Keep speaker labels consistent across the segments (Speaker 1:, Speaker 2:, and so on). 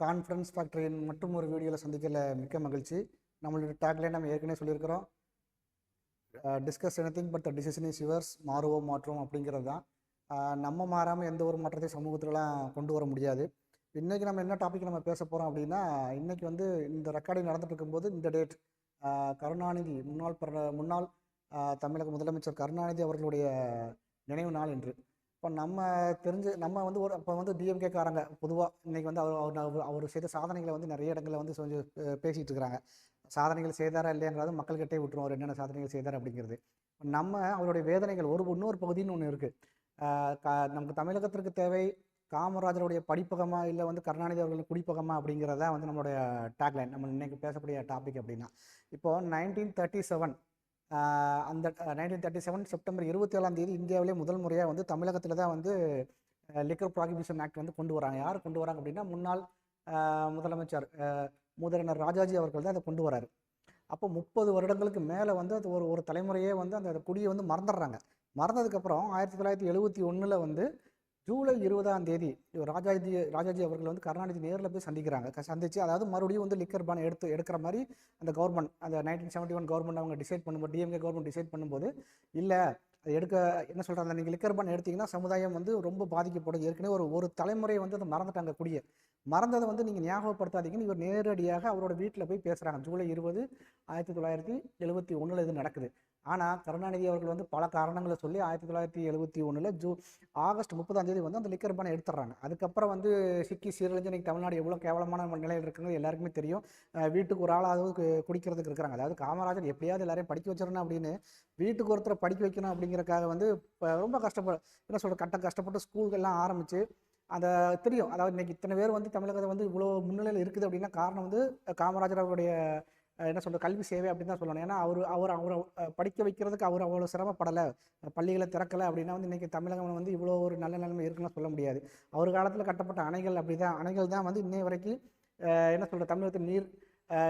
Speaker 1: Conference ஃபேக்டரியின் மற்றும் ஒரு வீடியோவில் சந்திக்கல மிக்க மகிழ்ச்சி. நம்மளோட டேக்லைன் நம்ம ஏற்கனவே சொல்லியிருக்கிறோம். Discuss anything but the decision is yours மாறுவோம் மாற்றுவோம் அப்படிங்கிறது தான். நம்ம மாறாமல் எந்த ஒரு மாற்றத்தையும் சமூகத்திலலாம் கொண்டு வர முடியாது. இன்றைக்கி நம்ம என்ன டாபிக் நம்ம பேச போகிறோம் அப்படின்னா இன்றைக்கி வந்து இந்த ரெக்கார்டிங் நடந்துட்டு இருக்கும்போது இந்த டேட் கருணாநிதி முன்னாள் முன்னாள் தமிழக முதலமைச்சர் கருணாநிதி அவர்களுடைய நினைவு நாள் என்று இப்போ நம்ம தெரிஞ்சு நம்ம வந்து ஒரு இப்போ வந்து டிஎம்கே காரங்க பொதுவாக இன்னைக்கு வந்து அவர் அவர் அவர் அவர் செய்த சாதனைகளை வந்து நிறைய இடங்களில் வந்து கொஞ்சம் பேசிகிட்டு இருக்கிறாங்க சாதனைகள் செய்தாரா இல்லையாங்கிறது மக்கள்கிட்டே விட்டுரும் அவர் என்னென்ன சாதனைகள் செய்தார் அப்படிங்கிறது. நம்ம அவருடைய வேதனைகள் ஒரு இன்னொரு பகுதின்னு ஒன்று இருக்குது நமக்கு தமிழகத்திற்கு தேவை காமராஜருடைய படிப்பகமா இல்லை வந்து கருணாநிதி அவர்களின் குடிப்பகமா அப்படிங்கிறது தான் வந்து நம்மளுடைய டேக்லைன் நம்ம இன்னைக்கு பேசக்கூடிய டாபிக் அப்படின்னா. இப்போ நைன்டீன் தேர்ட்டி செவன் அந்த நைன்டீன் தேர்ட்டி செவன் செப்டம்பர் இருபத்தி ஏழாம் தேதி இந்தியாவிலே முதல் முறையாக வந்து தமிழகத்தில் தான் வந்து லிக்கர் ப்ராகிபிஷன் ஆக்ட் வந்து கொண்டு வராங்க. யார் கொண்டு வராங்க அப்படின்னா முன்னாள் முதலமைச்சர் முதலினர் ராஜாஜி அவர்கள் தான் அதை கொண்டு வராரு. அப்போ முப்பது வருடங்களுக்கு மேலே வந்து அது ஒரு ஒரு தலைமுறையே வந்து அந்த குடியை வந்து மறந்துடுறாங்க. மறந்ததுக்கப்புறம் ஆயிரத்தி தொள்ளாயிரத்தி எழுபத்தி ஒன்றில் வந்து ஜூலை இருபதாம் தேதி ராஜாஜி ராஜாஜி அவர்கள் வந்து கருணாநிதி நேரில் போய் சந்திக்கிறாங்க. சந்திச்சு அதாவது மறுபடியும் வந்து லிக்கர் பான் எடுத்து எடுக்கிற மாதிரி அந்த கவர்மெண்ட் அந்த நைன்டீன் செவன்ட்டி ஒன் கவர்மெண்ட் அவங்க டிசைட் பண்ணும்போது டிஎம்கே கவர்மெண்ட் டிசைட் பண்ணும்போது இல்லை அது எடுக்க என்ன சொல்கிறாங்க நீங்கள் லிக்கர் பான் எடுத்தீங்கன்னா சமுதாயம் வந்து ரொம்ப பாதிக்கப்படும். ஏற்கனவே ஒரு ஒரு தலைமுறை வந்து அதை மறந்துட்டாங்க கூடிய. மறந்ததை வந்து நீங்கள் ஞாபகப்படுத்தாதீங்கன்னு இவர் நேரடியாக அவரோட வீட்டில் போய் பேசுகிறாங்க ஜூலை இருபது ஆயிரத்தி தொள்ளாயிரத்தி எழுபத்தி ஒன்றில் இது நடக்குது. ஆனால் கருணாநிதி அவர்கள் வந்து பல காரணங்களை சொல்லி ஆயிரத்தி தொள்ளாயிரத்தி எழுபத்தி ஒன்றில் ஜூ ஆகஸ்ட் முப்பதாம் தேதி வந்து அந்த லிக்கர் பானை எடுத்துடுறாங்க. அதுக்கப்புறம் வந்து சிக்கி சீரழிஞ்சு இன்னைக்கு தமிழ்நாடு எவ்வளோ கேவலமான நிலையில் இருக்குங்கிறது எல்லாருக்குமே தெரியும். வீட்டுக்கு ஒரு ஆளாவது குடிக்கிறதுக்கு இருக்கிறாங்க. அதாவது காமராஜர் எப்படியாவது எல்லாரையும் படிக்க வச்சிடணும் அப்படின்னு வீட்டுக்கு ஒருத்தரை படிக்க வைக்கணும் அப்படிங்கிறக்காக வந்து இப்போ ரொம்ப கஷ்டப்பட என்ன சொல்கிற கட்ட கஷ்டப்பட்டு ஸ்கூல்கள்லாம் ஆரம்பிச்சு அந்த தெரியும். அதாவது இன்னைக்கு இத்தனை பேர் வந்து தமிழகத்தை வந்து இவ்வளோ முன்னிலையில் இருக்குது அப்படின்னா காரணம் வந்து காமராஜர் அவருடைய என்ன சொல்கிற கல்வி சேவை அப்படின்னு தான் சொல்லணும். ஏன்னா அவர் அவர் அவரை படிக்க வைக்கிறதுக்கு அவர் அவ்வளோ சிரமப்படலை. பள்ளிகளை திறக்கலை அப்படின்னா வந்து இன்றைக்கி தமிழகம் வந்து இவ்வளோ ஒரு நல்ல நிலைமை இருக்குன்னு சொல்ல முடியாது. அவர் காலத்தில் கட்டப்பட்ட அணைகள் அப்படி தான் அணைகள் தான் வந்து இன்னை வரைக்கும் என்ன சொல்கிற தமிழகத்தில் நீர்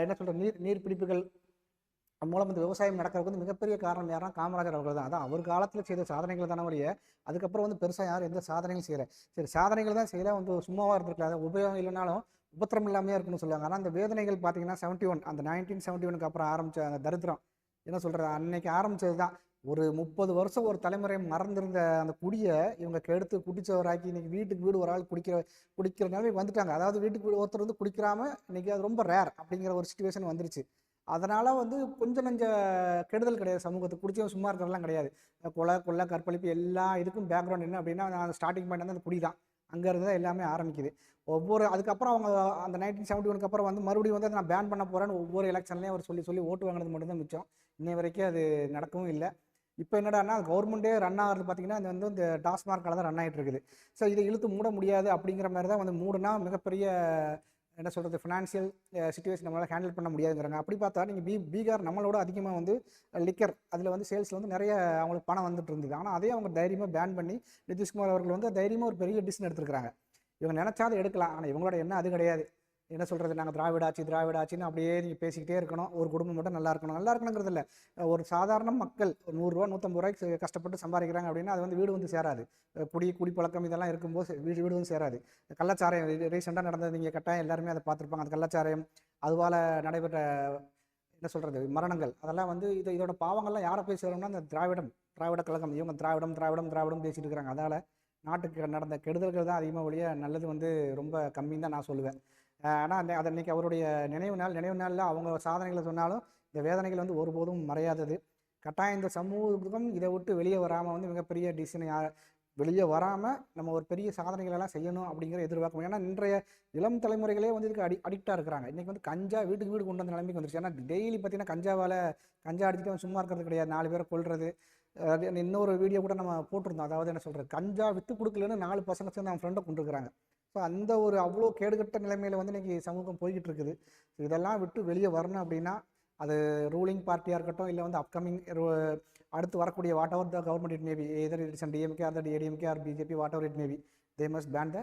Speaker 1: என்ன சொல்கிற நீர் நீர் பிடிப்புகள் மூலம் இந்த விவசாயம் நடக்கிறதுக்கு வந்து மிகப்பெரிய காரணம் யாருன்னா காமராஜர் அவர்கள் தான். அதான் அவர் காலத்தில் செய்த சாதனைகள் தானே வழிய அதுக்கப்புறம் வந்து பெருசாக யாரும் எந்த சாதனையும் செய்யலை. சரி சாதனைகள் தான் செய்யல வந்து சும்மாவாக இருந்திருக்கலாம் உபயோகம் இல்லைனாலும் உபத்திரம் இல்லாமையே இருக்குன்னு சொல்லுவாங்க. ஆனால் அந்த வேதனைகள் பார்த்தீங்கன்னா செவன்ட்டி ஒன் அந்த நைன்டீன் செவன்ட்டி ஒனுக்கு அப்புறம் ஆரம்பிச்ச அந்த தரித்திரம். என்ன சொல்கிறது அன்னைக்கு ஆரம்பிச்சது தான் ஒரு முப்பது வருஷம் ஒரு தலைமுறை மறந்திருந்த அந்த குடியை இவங்க கெடுத்து குடிச்சவராக்கி இன்னைக்கு வீட்டுக்கு வீடு ஒரு ஆள் குடிக்கிற குடிக்கிற நிலைமைக்கு வந்துட்டாங்க. அதாவது வீட்டுக்கு வீடு ஒருத்தர் வந்து குடிக்கிறாம இன்னைக்கு அது ரொம்ப ரேர் அப்படிங்கிற ஒரு சுச்சுவேஷன் வந்துருச்சு. அதனால வந்து கொஞ்சம் நஞ்ச கெடுதல் கிடையாது சமூகத்துக்கு. குடிச்சவன் சும்மா இருக்கிறதெல்லாம் கிடையாது. கொலை கொள்ளை கற்பழிப்பு எல்லா இதுக்கும் பேக்ரவுண்ட் என்ன அப்படின்னா அந்த ஸ்டார்டிங் பாயிண்ட் வந்து அந்த குடி தான் அங்கே இருந்து தான் எல்லாமே ஆரம்பிக்குது. ஒவ்வொரு அதுக்கப்புறம் அவங்க அந்த நைன்டீன் செவன்ட்டி ஒனுக்கு அப்புறம் வந்து மறுபடியும் வந்து அதை நான் பேன் பண்ண போகிறேன்னு ஒவ்வொரு எலெக்ஷன்லேயும் அவர் சொல்லி சொல்லி ஓட்டு வாங்கினது மட்டும்தான் மிச்சம். இன்னை வரைக்கும் அது நடக்கவும் இல்லை. இப்போ என்னடானா கவர்மெண்ட்டே ரன் ஆகிறது பார்த்தீங்கன்னா அது வந்து இந்த டாஸ்மார்க்கால தான் ரன் ஆகிட்டு இருக்குது. ஸோ இதை இழுத்து மூட முடியாது அப்படிங்கிற மாதிரி தான் வந்து மூடுனா மிகப்பெரிய என்ன சொல்கிறது ஃபினான்ஷியல் சுச்சுவேஷன் நம்மளால் ஹேண்டில் பண்ண முடியாதுங்கிறாங்க. அப்படி பார்த்தா நீங்கள் பீ பீகார் நம்மளோட அதிகமாக வந்து லிக்கர் அதில் வந்து சேல்ஸில் வந்து நிறைய அவங்களுக்கு பணம் வந்துட்டு இருந்தது. ஆனால் அதே அவங்க தைரியமாக பேன் பண்ணி நிதிஷ்குமார் அவர்கள் வந்து தைரியமாக ஒரு பெரிய டிசிஷன் எடுத்துருக்காங்க இவங்க நினச்சாது எடுக்கலாம். ஆனால் இவங்களோட எண்ணம் அது கிடையாது. என்ன சொல்கிறது நாங்கள் திராவிட திராவிடாச்சின்னு திராவிட அப்படியே நீங்கள் பேசிக்கிட்டே இருக்கணும். ஒரு குடும்பம் மட்டும் நல்லா இருக்கணும். நல்லா இருக்கணுங்கிறது இல்லை. ஒரு சாதாரண மக்கள் ஒரு நூறுரூவா நூற்றம்பது ரூபாய்க்கு கஷ்டப்பட்டு சம்பாதிக்கிறாங்க அப்படின்னா அது வந்து வீடு வந்து சேராது. குடி குடிப்பழக்கம் இதெல்லாம் இருக்கும்போது வீடு வீடு வந்து சேராது. கள்ளச்சாராயம் ரீசெண்டாக நடந்தது நீங்கள் கட்டாயம் எல்லாருமே அதை பார்த்துருப்பாங்க. அந்த கள்ளச்சாராயம் அதுவால் நடைபெற்ற என்ன சொல்கிறது மரணங்கள். அதெல்லாம் வந்து இது இதோட பாவங்கள்லாம் யாரை பேசுகிறோம்னா அந்த திராவிடம் திராவிட கழகம். இவங்க திராவிடம் திராவிடம் திராவிடம் பேசிட்டு இருக்கிறாங்க அதனால் நாட்டுக்கு நடந்த கெடுதல்கள் தான் அதிகமாக ஒழிய நல்லது வந்து ரொம்ப கம்மின்னு தான் நான் சொல்லுவேன். ஆனால் அதை அன்னைக்கு அவருடைய நினைவு நாள் நினைவு நாளில் அவங்க சாதனைகளை சொன்னாலும் இந்த வேதனைகள் வந்து ஒருபோதும் மறையாதது. கட்டாயம் இந்த சமூகம் இதை விட்டு வெளியே வராமல் வந்து மிகப்பெரிய டிசிஷனை வெளியே வராமல் நம்ம ஒரு பெரிய சாதனைகளெல்லாம் செய்யணும் அப்படிங்கிற எதிர்பார்க்கணும் ஏன்னா இன்றைய இளம் தலைமுறைகளே வந்து இதுக்கு அடி அடிக்டாக இருக்கிறாங்க. இன்றைக்கி வந்து கஞ்சா வீட்டுக்கு வீடு கொண்டு வந்த நிலைமைக்கு வந்துருச்சு. ஏன்னா டெய்லி பார்த்தீங்கன்னா கஞ்சாவால் கஞ்சா அடிச்சுட்டு அவன் சும்மா இருக்கிறது கிடையாது. நாலு பேரை கொள்வது இன்னொரு வீடியோ கூட நம்ம போட்டிருந்தோம். அதாவது என்ன சொல்கிறது கஞ்சா விற்று கொடுக்கலன்னு நாலு பசங்க சேர்ந்து அவன் ஃப்ரெண்டை கொண்டுருக்குறாங்க ஸோ அந்த ஒரு அவ்வளோ கேடுகட்ட நிலைமையில் வந்து இன்னைக்கு சமூகம் போய்கிட்டு இருக்குது இதெல்லாம் விட்டு வெளியே வரணும் அப்படின்னா அது ரூலிங் பார்ட்டியாக இருக்கட்டும் இல்லை வந்து அப்கமிங் அடுத்து வரக்கூடிய whatever the government it maybe either it's and DMK or ADMK or BJP whatever it maybe they must ban the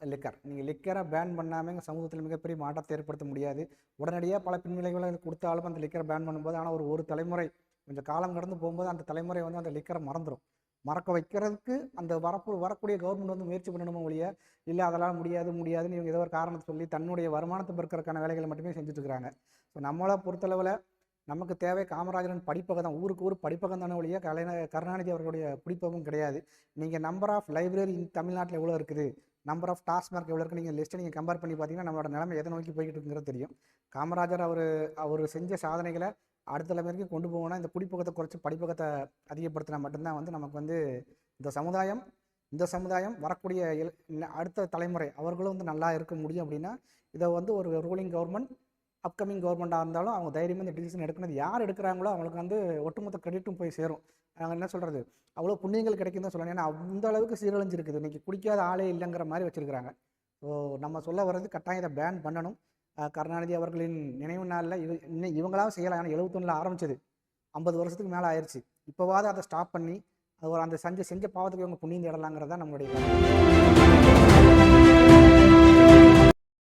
Speaker 1: liquor நீங்கள் லிக்கரை பேன் பண்ணாமல் எங்கள் சமூகத்தில் மிகப்பெரிய மாற்றத்தை ஏற்படுத்த முடியாது. உடனடியாக பல பின்விளைவுகளை கொடுத்தாலும் அந்த லிக்கரை பேன் பண்ணும்போது ஆனால் ஒரு ஒரு தலைமுறை கொஞ்சம் காலம் கடந்து போகும்போது அந்த தலைமுறை வந்து அந்த லிக்கரை மறந்துடும் மறக்க வைக்கிறதுக்கு அந்த வரப்பு வரக்கூடிய கவர்மெண்ட் வந்து முயற்சி பண்ணணுமோ ஒழிய இல்லை அதெல்லாம் முடியாது முடியாதுன்னு இவங்க ஏதோ ஒரு காரணத்தை சொல்லி தன்னுடைய வருமானத்தை பெருக்கிறதுக்கான வேலைகளை மட்டுமே செஞ்சுட்ருக்காங்க ஸோ நம்மளை பொறுத்தளவில் நமக்கு தேவை காமராஜரின் படிப்பகம் தான். ஊருக்கு ஊர் படிப்பகம் தானே ஒழிய கலைஞ கருணாநிதி அவர்களுடைய குடிப்பகம் கிடையாது. நீங்கள் நம்பர் ஆஃப் லைப்ரரி தமிழ்நாட்டில் எவ்வளோ இருக்குது? நம்பர் ஆஃப் டாஸ்மார்க் எவ்வளோ இருக்குது? நீங்கள் லிஸ்ட்டை நீங்கள் கம்பேர் பண்ணி பார்த்தீங்கன்னா நம்மளோட நிலைமை எதை நோக்கி போய்கிட்டு இருக்குங்கிறது தெரியும். காமராஜர் அவர் அவர் செஞ்ச சாதனைகளை அடுத்த தலைமுறைக்கு கொண்டு போகணும்னா இந்த குடிப்பகத்தை குறைச்சி படிப்பகத்தை அதிகப்படுத்தினா மட்டும்தான் வந்து நமக்கு வந்து இந்த சமுதாயம் இந்த சமுதாயம் வரக்கூடிய அடுத்த தலைமுறை அவர்களும் வந்து நல்லா இருக்க முடியும் அப்படின்னா இதை வந்து ஒரு ரூலிங் கவர்மெண்ட் அப்கமிங் கவர்மெண்ட்டாக இருந்தாலும் அவங்க தைரியமாக இந்த டிசிஷன் எடுக்கணும். யார் எடுக்கிறாங்களோ அவங்களுக்கு வந்து ஒட்டுமொத்த கிரெடிட்டும் போய் சேரும். நாங்கள் என்ன சொல்கிறது அவ்வளோ புண்ணியங்கள் கிடைக்கும் தான் சொல்லணும். ஏன்னா அந்த அளவுக்கு சீரழிஞ்சிருக்குது. இன்றைக்கி குடிக்காத ஆளே இல்லைங்கிற மாதிரி வச்சுருக்கிறாங்க. ஸோ நம்ம சொல்ல வர்றது கட்டாயம் இதை பேன் பண்ணணும். கருணாநிதி அவர்களின் நினைவு நாளில் இவ இன்னும் இவங்களாம் செய்யலாம். ஏன்னா எழுபத்தொன்னில் ஆரம்பிச்சது. ஐம்பது வருஷத்துக்கு மேலே ஆயிடுச்சு இப்போவாவது அதை ஸ்டாப் பண்ணி அது ஒரு அந்த செஞ்ச செஞ்ச பாவத்துக்கு இவங்க புண்ணியம் தேடலாங்கிறது தான் நம்மளுடைய